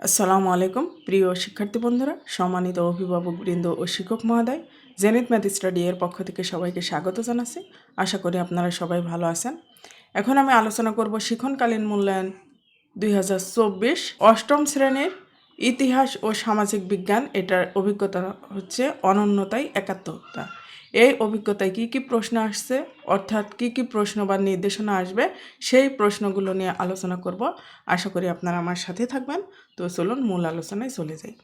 আসসালামু আলাইকুম, প্রিয় শিক্ষার্থী বন্ধুরা, সম্মানিত অভিভাবকবৃন্দ ও শিক্ষক মহোদয় জেনিত ম্যাথ স্টাডি এর পক্ষ থেকে সবাইকে স্বাগত জানাচ্ছি। আশা করি আপনারা সবাই ভালো আছেন। এখন আমি আলোচনা করব শিক্ষণকালীন মূল্যায়ন দুই অষ্টম শ্রেণির ইতিহাস ও সামাজিক বিজ্ঞান। এটার অভিজ্ঞতা হচ্ছে অনন্যতাই একাত্মতা এই অভিজ্ঞতায় কি কি প্রশ্ন আসছে, অর্থাৎ কি কি প্রশ্ন বা নির্দেশনা আসবে, সেই প্রশ্নগুলো নিয়ে আলোচনা করব। আশা করি আপনারা আমার সাথে থাকবেন। তো চলুন মূল আলোচনায় চলে যাই।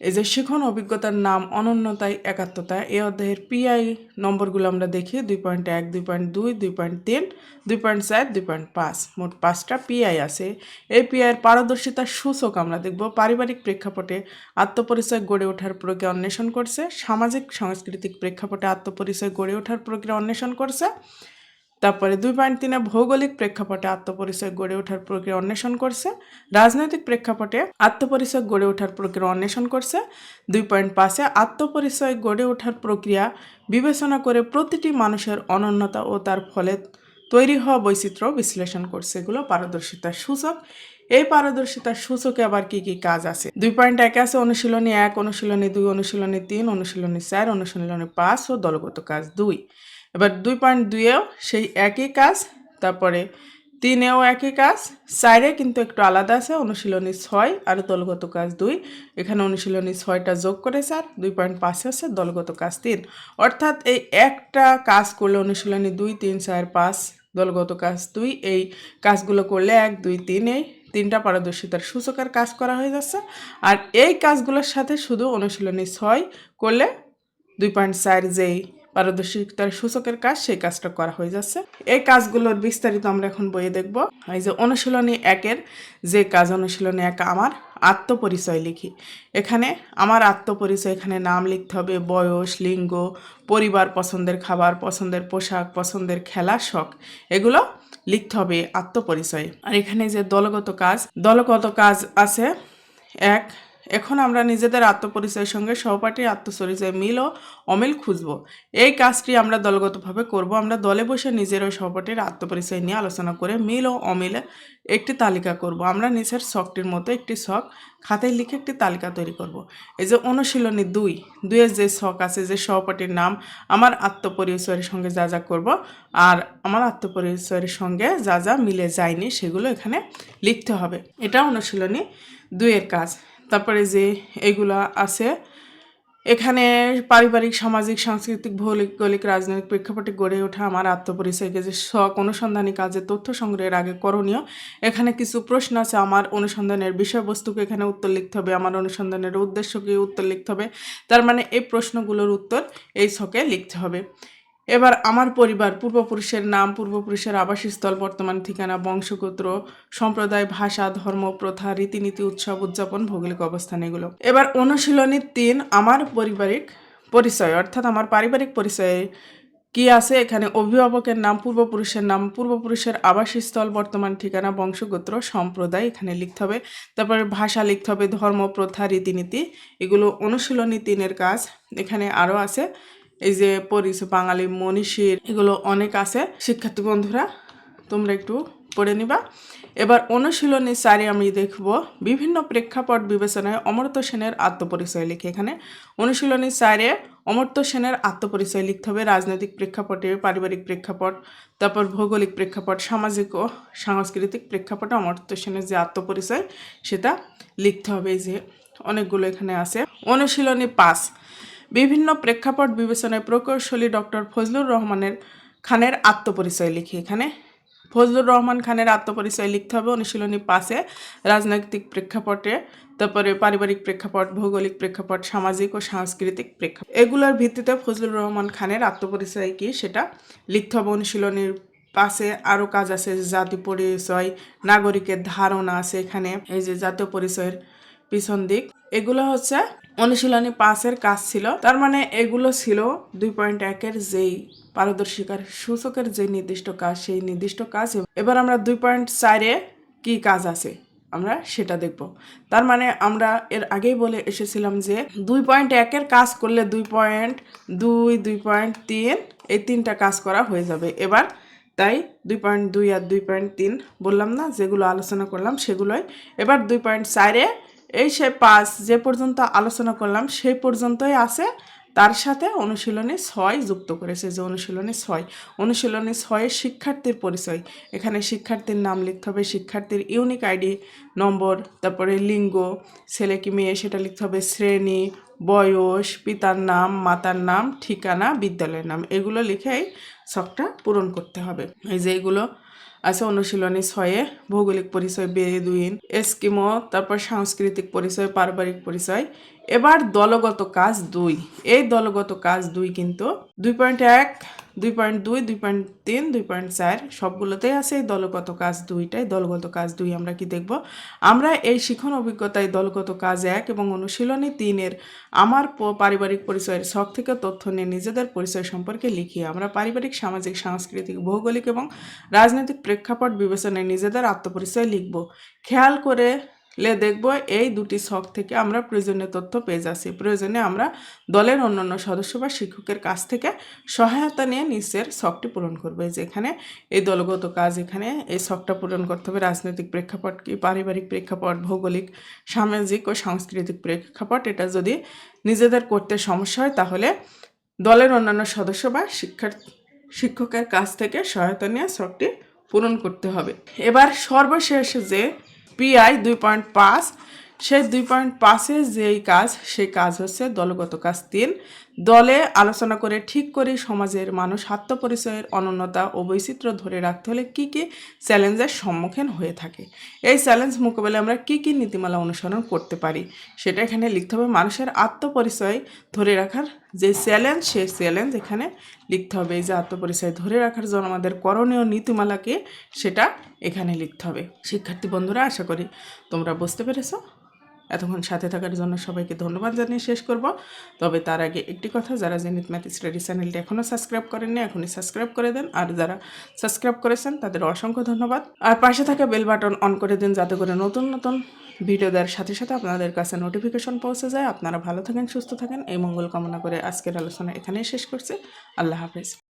এই যে শিখন অভিজ্ঞতার নাম অনন্যতায় একাত্মতা এই অধ্যায়ের পিআই নম্বরগুলো আমরা দেখি, দুই পয়েন্ট এক, দুই পয়েন্ট দুই দুই পয়েন্ট তিন, দুই পয়েন্ট চার, দুই পয়েন্ট পাঁচ। মোট পাঁচটা পিআই আছে। এই পিআইয়ের পারদর্শিতার সূচক আমরা দেখব। পারিবারিক প্রেক্ষাপটে আত্মপরিচয় গড়ে ওঠার প্রক্রিয়া অন্বেষণ করছে। সামাজিক, সাংস্কৃতিক প্রেক্ষাপটে আত্মপরিচয় গড়ে ওঠার প্রক্রিয়া অন্বেষণ করছে। তারপরে দুই পয়েন্ট তিনে ভৌগোলিক প্রেক্ষাপটে আত্মপরিচয় গড়ে ওঠার প্রক্রিয়া অন্বেষণ করছে। রাজনৈতিক প্রেক্ষাপটে আত্মপরিচয় গড়ে ওঠার প্রক্রিয়া অন্বেষণ করছে। দুই পয়েন্ট পাঁচে আত্মপরিচয় গড়ে ওঠার প্রক্রিয়া বিবেচনা করে প্রতিটি মানুষের অনন্যতা ও তার ফলে তৈরি হওয়া বৈচিত্র্য বিশ্লেষণ করছে। এগুলো পারদর্শিতার সূচক। এই পারদর্শিতার সূচকে আবার কি কি কাজ আছে? দুই পয়েন্ট এক আছে অনুশীলনী এক, অনুশীলনী দুই, অনুশীলনী তিন, অনুশীলনী চার, অনুশীলনী পাঁচ ও দলগত কাজ দুই। এবার দুই পয়েন্ট দুইয়েও সেই একই কাজ, তারপরে তিনেও একই কাজ চারে কিন্তু একটু আলাদা আছে, অনুশীলনী ছয় আর দলগত কাজ দুই। এখানে অনুশীলনী ছয়টা যোগ করে স্যার দুই পয়েন্ট পাঁচে আছে দলগত কাজ তিন। অর্থাৎ এই একটা কাজ করলে অনুশীলনী দুই, তিন, চার, পাঁচ, দলগত কাজ দুই, এই কাজগুলো করলে এক, দুই, তিন এই তিনটা পারদর্শিতার সূচকের কাজ করা হয়ে যাচ্ছে। আর এই কাজগুলোর সাথে শুধু অনুশীলনী ছয় করলে দুই পয়েন্ট চার যেই পারদর্শিতার সূচকের কাজ, সেই কাজটা করা হয়ে যাচ্ছে। এই কাজগুলোর বিস্তারিত আমরা এখন বইয়ে দেখব। এই যে অনুশীলনী একের, যে কাজ অনুশীলনী এক আমার, আত্মপরিচয় লিখি। এখানে আমার আত্মপরিচয়, এখানে নাম লিখতে হবে, বয়স, লিঙ্গ, পরিবার পছন্দের খাবার, পছন্দের পোশাক, পছন্দের খেলা, শখ। এগুলো লিখতে হবে আত্মপরিচয়। আর এখানে যে দলগত কাজ দলগত কাজ আছে, এক এখন আমরা নিজেদের আত্মপরিচয়ের সঙ্গে সহপাঠীর আত্মপরিচয় মিল ও অমিল খুঁজব। এই কাজটি আমরা দলগতভাবে করব। আমরা দলে বসে নিজের ও সহপাঠীর আত্মপরিচয় নিয়ে আলোচনা করে মিল ও অমিলে একটি তালিকা করব। আমরা নিচের শখটির মতো একটি শখ খাতায় লিখে একটি তালিকা তৈরি করব। এই যে অনুশীলনী দুই, দুইয়ের যে শখ আছে, যে সহপাঠীর নাম আমার আত্মপরিচয়ের সঙ্গে যা যা করব আর আমার আত্মপরিচয়ের সঙ্গে যা যা মিলে যায়নি সেগুলো এখানে লিখতে হবে। এটা অনুশীলনী দুইয়ের কাজ। তারপরে যে এগুলা আছে, এখানে পারিবারিক, সামাজিক, সাংস্কৃতিক, ভৌগোলিক, রাজনৈতিক প্রেক্ষাপটে গড়ে ওঠা আমার আত্মপরিচয়কে যে শখ অনুসন্ধানী কাজে, তথ্য সংগ্রহের আগে করণীয়। এখানে কিছু প্রশ্ন আছে, আমার অনুসন্ধানের বিষয়বস্তুকে এখানে উত্তর লিখতে হবে, আমার অনুসন্ধানের উদ্দেশ্যকে উত্তর লিখতে হবে। তার মানে এই প্রশ্নগুলোর উত্তর এই ছকে লিখতে হবে। এবার আমার পরিবার, পূর্বপুরুষের নাম, পূর্বপুরুষের আবাসস্থল, বর্তমান ঠিকানা, বংশগোত্র, সম্প্রদায়, ভাষা, ধর্ম, প্রথা, রীতিনীতি, উৎসব, উদযাপন, ভৌগোলিক অবস্থান এগুলো। এবার অনুশীলনী তিন আমার পারিবারিক পরিচয়, অর্থাৎ আমার পারিবারিক পরিচয়ে কি আছে? এখানে অভিভাবকের নাম, পূর্বপুরুষের নাম, পূর্বপুরুষের আবাসস্থল, বর্তমান ঠিকানা, বংশগোত্র, সম্প্রদায় এখানে লিখতে হবে। তারপরে ভাষা লিখতে হবে, ধর্ম, প্রথা, রীতিনীতি, এগুলো অনুশীলনী তিনের কাজ। এখানে আরও আছে। এই যে পরিচয় বাঙালি মনীষীর, এগুলো অনেক আছে। শিক্ষার্থী বন্ধুরা, তোমরা একটু পড়ে নিবা। এবার অনুশীলনী চারে আমি দেখব। বিভিন্ন প্রেক্ষাপট বিবেচনায় অমর্ত্য সেনের আত্মপরিচয় লিখে এখানে। অনুশীলনী চারে অমর্ত্য সেনের আত্মপরিচয় লিখতে হবে। রাজনৈতিক প্রেক্ষাপটে, পারিবারিক প্রেক্ষাপট, তারপর ভৌগোলিক প্রেক্ষাপট, সামাজিক ও সাংস্কৃতিক প্রেক্ষাপটে অমর্ত্য সেনের যে আত্মপরিচয়, সেটা লিখতে হবে। যে অনেকগুলো এখানে আছে। অনুশীলনী পাঁচ। বিভিন্ন প্রেক্ষাপট বিবেচনায় প্রকৌশলী ডক্টর ফজলুর রহমানের খানের আত্মপরিচয় লিখি এখানে। ফজলুর রহমান খানের আত্মপরিচয় লিখতে হবে অনুশীলনী পাশে রাজনৈতিক প্রেক্ষাপটে, তারপরে পারিবারিক প্রেক্ষাপট, ভৌগোলিক প্রেক্ষাপট, সামাজিক ও সাংস্কৃতিক প্রেক্ষাপট। এগুলোর ভিত্তিতে ফজলুর রহমান খানের আত্মপরিচয় কি সেটা লিখতে হবে অনুশীলনীর পাশে আরও কাজ আছে, জাতি পরিচয়, নাগরিকের ধারণা আছে এখানে। এই যে জাতীয় পরিচয়ের পিছন দিক। এগুলো হচ্ছে অনুশীলনী পাঁচের কাজ ছিল। তার মানে এগুলো ছিল দুই পয়েন্ট একের যেই পারদর্শিকার সূচকের যে নির্দিষ্ট কাজ, সেই নির্দিষ্ট কাজ। এবার আমরা দুই পয়েন্ট চারে কি কাজ আছে? আমরা সেটা দেখব। তার মানে আমরা এর আগেই বলে এসেছিলাম যে দুই পয়েন্ট একের কাজ করলে দুই পয়েন্ট দুই দুই পয়েন্ট তিন, এই তিনটা কাজ করা হয়ে যাবে। এবার তাই দুই পয়েন্ট দুই আর দুই পয়েন্ট তিন বললাম না, যেগুলো আলোচনা করলাম সেগুলোই। এবার দুই পয়েন্ট চারে এই সে পাঁচ যে পর্যন্ত আলোচনা করলাম, সেই পর্যন্তই আছে। তার সাথে অনুশীলনী ছয় যুক্ত করেছে যে অনুশীলনী ছয়। অনুশীলনী ছয়ের শিক্ষার্থীর পরিচয়। এখানে শিক্ষার্থীর নাম লিখতে হবে, শিক্ষার্থীর ইউনিক আইডি নম্বর, তারপরে লিঙ্গ, ছেলে কি মেয়ে সেটা লিখতে হবে, শ্রেণি বয়স, পিতার নাম, মাতার নাম, ঠিকানা, বিদ্যালয়ের নাম, এগুলো লিখেই শখটা পূরণ করতে হবে। এই যে এগুলো আছে অনুশীলনী ছয়ে, ভৌগোলিক পরিচয় বেদুইন এস্কিমো, তারপর সাংস্কৃতিক পরিচয়, পারিবারিক পরিচয়। এবার দলগত কাজ দুই। এই দলগত কাজ দুই কিন্তু দুই পয়েন্ট এক দুই পয়েন্ট দুই দুই পয়েন্ট তিন, দুই পয়েন্ট চার, সবগুলোতেই আছে এই দলগত কাজ দুইটাই, দলগত কাজ দুই আমরা কি দেখব? আমরা এই শিখন অভিজ্ঞতায় দলগত কাজ এক এবং অনুশীলনী তিনের আমার পারিবারিক পরিচয়ের শখ থেকে তথ্য নিয়ে নিজেদের পরিচয় সম্পর্কে লিখি। আমরা পারিবারিক, সামাজিক, সাংস্কৃতিক, ভৌগোলিক এবং রাজনৈতিক প্রেক্ষাপট বিবেচনায় নিজেদের আত্মপরিচয় লিখব। খেয়াল করে লে দেখব এই দুটি ছক থেকে আমরা প্রয়োজনীয় তথ্য পেয়ে যাচ্ছি। প্রয়োজনে আমরা দলের অন্যান্য সদস্য বা শিক্ষকের কাছ থেকে সহায়তা নিয়ে নিচের ছকটি পূরণ করবে। যেখানে এই দলগত কাজ এখানে এই ছকটা পূরণ করতে হবে। রাজনৈতিক প্রেক্ষাপট কি? পারিবারিক প্রেক্ষাপট, ভৌগোলিক, সামাজিক ও সাংস্কৃতিক প্রেক্ষাপট, এটা যদি নিজেদের করতে সমস্যা হয় তাহলে দলের অন্যান্য সদস্য বা শিক্ষার, শিক্ষকের কাছ থেকে সহায়তা নিয়ে ছকটি পূরণ করতে হবে। এবার সর্বশেষ যে পিআই দুই পয়েন্ট পাঁচ, সেই দুই পয়েন্ট পাঁচে যেই কাজ, সেই কাজ হচ্ছে দলগত কাজ তিন। দলে আলোচনা করে ঠিক করে সমাজের মানুষ আত্মপরিচয়ের অনন্যতা ও বৈচিত্র্য ধরে রাখতে হলে কী কী চ্যালেঞ্জের সম্মুখীন হয়ে থাকে। এই চ্যালেঞ্জ মোকাবেলায় আমরা কী কী নীতিমালা অনুসরণ করতে পারি, সেটা এখানে লিখতে হবে। মানুষের আত্মপরিচয় ধরে রাখার যে চ্যালেঞ্জ সেই চ্যালেঞ্জ এখানে লিখতে হবে। এই যে আত্মপরিচয় ধরে রাখার জন্য আমাদের করণীয় নীতিমালাকে সেটা এখানে লিখতে হবে। শিক্ষার্থী বন্ধুরা, আশা করি তোমরা বুঝতে পেরেছ। এতক্ষণ সাথে থাকার জন্য সবাইকে ধন্যবাদ জানিয়ে শেষ করব। তবে তার আগে একটি কথা, যারা জেনিত ম্যাথ স্টাডি চ্যানেলটি এখনও সাবস্ক্রাইব করেননি, এখনই সাবস্ক্রাইব করে দেন। আর যারা সাবস্ক্রাইব করেছেন, তাদের অসংখ্য ধন্যবাদ। আর পাশে থাকা বেল বাটন অন করে দিন, যাতে করে নতুন নতুন ভিডিও দেওয়ার সাথে সাথে আপনাদের কাছে নোটিফিকেশন পৌঁছে যায়। আপনারা ভালো থাকেন, সুস্থ থাকেন। এই মঙ্গল কামনা করে আজকের আলোচনা এখানেই শেষ করছি। আল্লাহ হাফেজ।